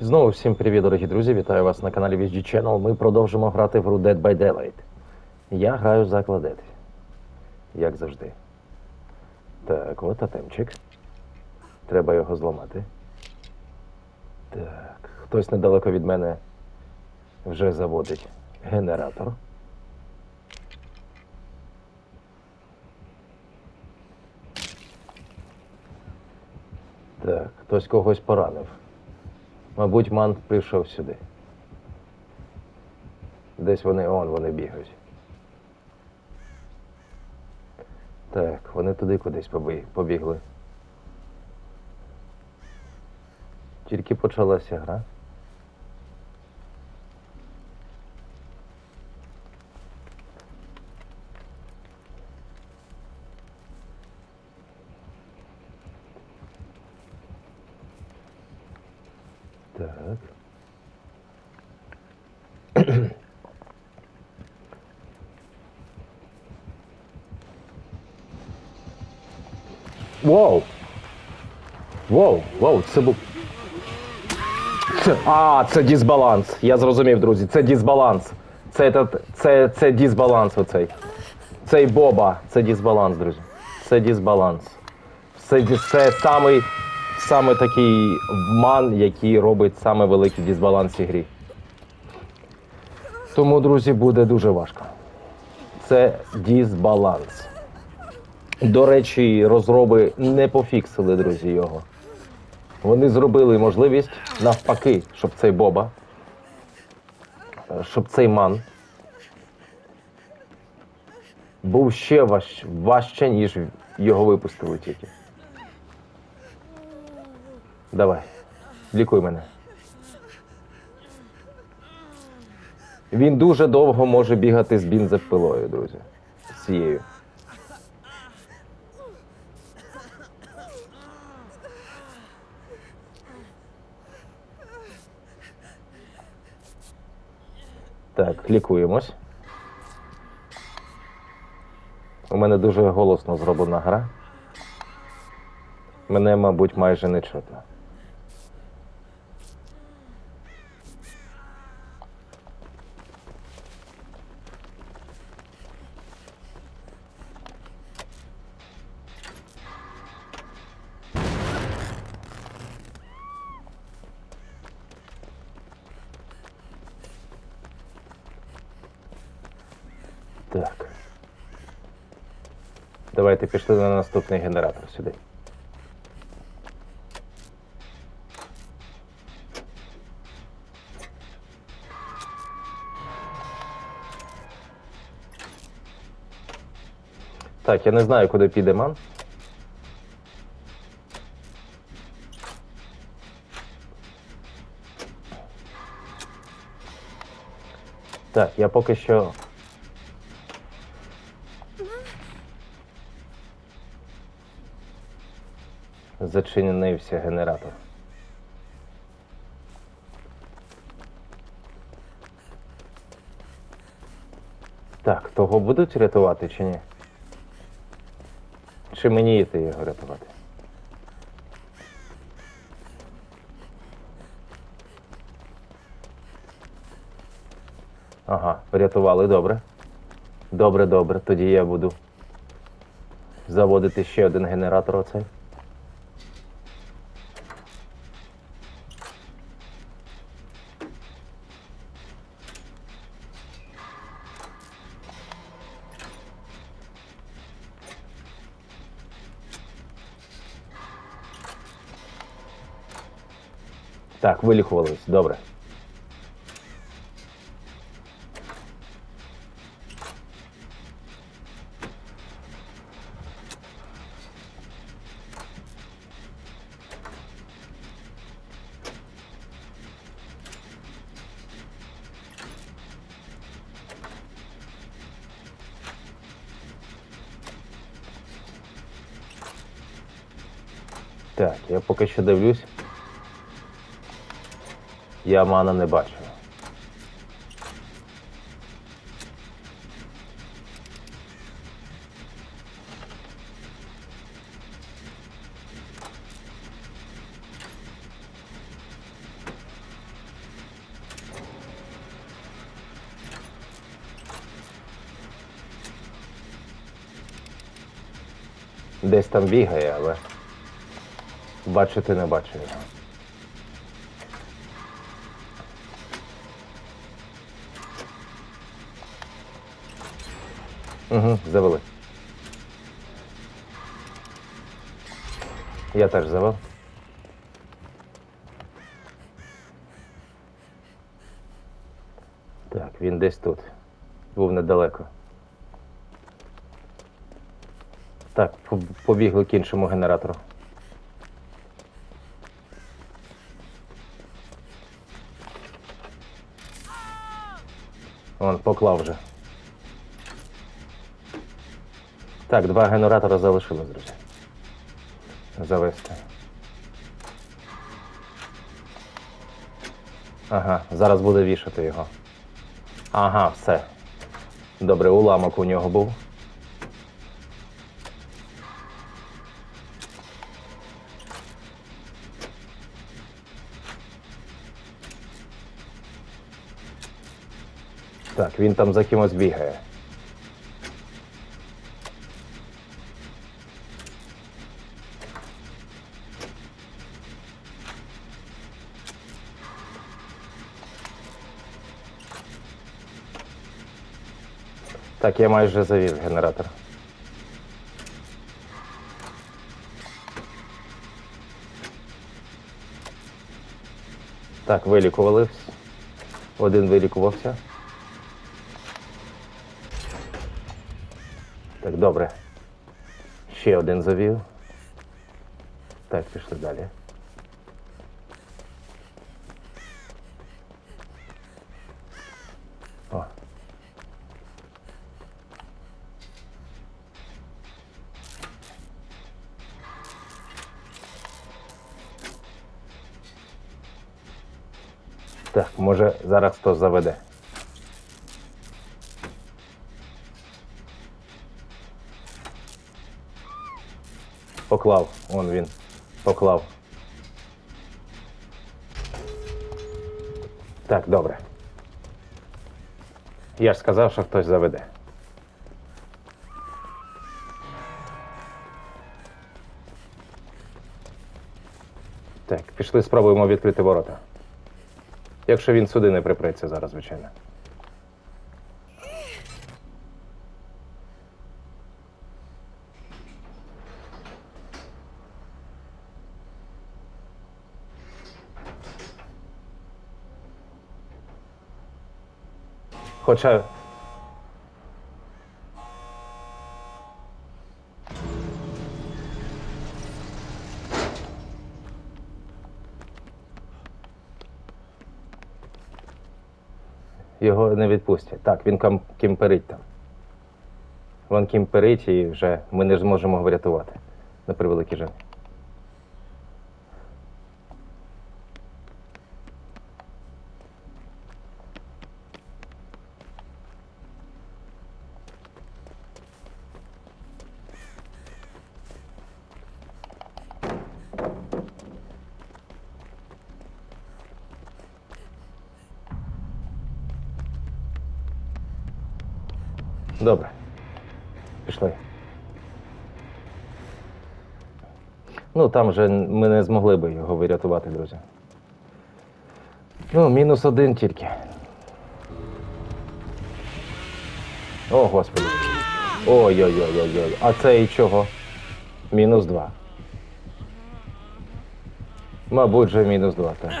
Знову всім привіт, дорогі друзі! Вітаю вас на каналі VSG Channel. Ми продовжимо грати в гру Dead by Daylight. Я граю за Кладет. Як завжди. Так, от атемчик. Треба його зламати. Так, хтось недалеко від мене вже заводить генератор. Так, хтось когось поранив. Мабуть, мант прийшов сюди. Десь вони, он вони бігають. Так, вони туди кудись побігли. Тільки почалася гра. Так. Воу! Воу, воу, це був. Це, а, це дисбаланс. Я зрозумів, друзі. Це дисбаланс. Це, це, це, це дисбаланс оцей. Цей Боба. Це дисбаланс, друзі. Це дисбаланс. Це, це самий, саме такий ман, який робить саме великий дисбаланс в грі. Тому, друзі, буде дуже важко. Це дисбаланс. До речі, розроби не пофіксили, друзі, його. Вони зробили можливість навпаки, щоб цей Боба, щоб цей ман був ще важ, важче, ніж його випустили тільки. Давай, лікуй мене. Він дуже довго може бігати з бензопилою, друзі. З цією. Так, лікуємось. У мене дуже голосно зроблена гра. Мене, мабуть, майже не чутно. Так. Давайте пішли на наступний генератор сюди. Так, я не знаю, куди піде ман. Так, я поки що зачинився генератор. Так, того будуть рятувати чи ні? Чи мені йти його рятувати? Ага, врятували, добре. Добре, добре. Тоді я буду заводити ще один генератор оцей. Так, вилікувались, добре. Так, я поки що дивлюсь. Я мана не бачу. Десь там бігає, але бачити не бачу його. Угу, завели. Я теж завел. Так, він десь тут. Був недалеко. Так, побігли к іншому генератору. Он поклав вже. Так, два генератора залишилось, друзі. Завести. Ага, зараз буде вішати його. Ага, все. Добре, уламок у нього був. Так, він там за кимось бігає. Так, я майже завів генератор. Так, вилікували. Один вилікувався. Так, добре. Ще один завів. Так, пішли далі. Так, може зараз хтось заведе. Поклав, он він. Поклав. Так, добре. Я ж сказав, що хтось заведе. Так, пішли, спробуємо відкрити ворота. Якщо він сюди не припреться зараз, звичайно. Хоча. Його не відпустять. Так, він кімперить там. Він кімперить і вже ми не зможемо врятувати. На превеликий жаль. Добре. Пішли. Ну, там же ми не змогли би його врятувати, друзі. Ну, мінус один тільки. О, господи. Ой-ой-ой-ой-ой. А це і чого? Мінус два. Мабуть, же мінус два, так.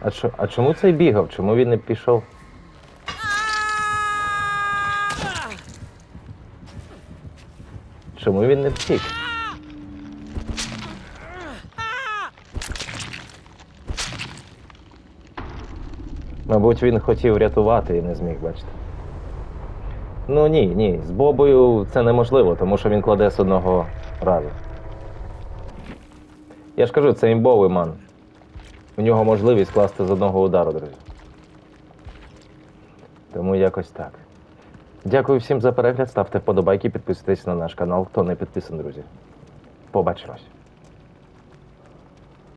А, чо, а чому цей бігав? Чому він не пішов? Чому він не втік? Мабуть, він хотів рятувати і не зміг, бачите. Ну ні, ні, з Бобою це неможливо, тому що він кладе з одного разу. Я ж кажу, це імбовий ман. У нього можливість класти з одного удару, друзі. Тому якось так. Дякую всім за перегляд. Ставте вподобайки, підписуйтесь на наш канал, хто не підписаний, друзі. Побачимось.